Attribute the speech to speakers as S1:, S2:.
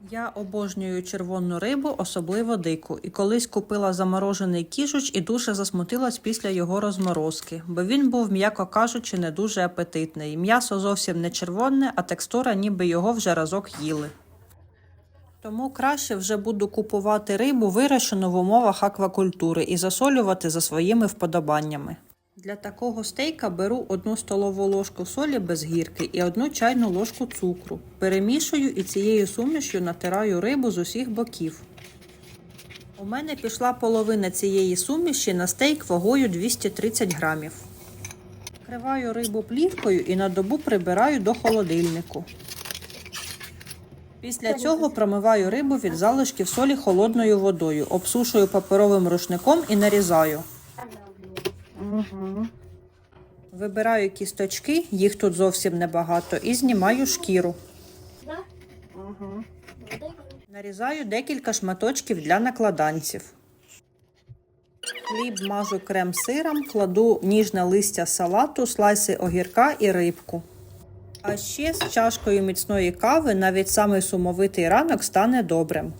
S1: Я обожнюю червону рибу, особливо дику, і колись купила заморожений кіжуч і дуже засмутилась після його розморозки, бо він був, м'яко кажучи, не дуже апетитний. М'ясо зовсім не червоне, а текстура ніби його вже разок їли. Тому краще вже буду купувати рибу, вирощену в умовах аквакультури, і засолювати за своїми вподобаннями. Для такого стейка беру одну столову ложку солі без гірки і одну чайну ложку цукру. Перемішую і цією сумішю натираю рибу з усіх боків. У мене пішла половина цієї суміші на стейк вагою 230 грамів. Накриваю рибу плівкою і на добу прибираю до холодильнику. Після цього промиваю рибу від залишків солі холодною водою, обсушую паперовим рушником і нарізаю. Вибираю кісточки, їх тут зовсім небагато, і знімаю шкіру. Нарізаю декілька шматочків для накладанців. Хліб мажу крем-сиром, кладу ніжне листя салату, слайси огірка і рибку. А ще з чашкою міцної кави навіть самий сумовитий ранок стане добрим.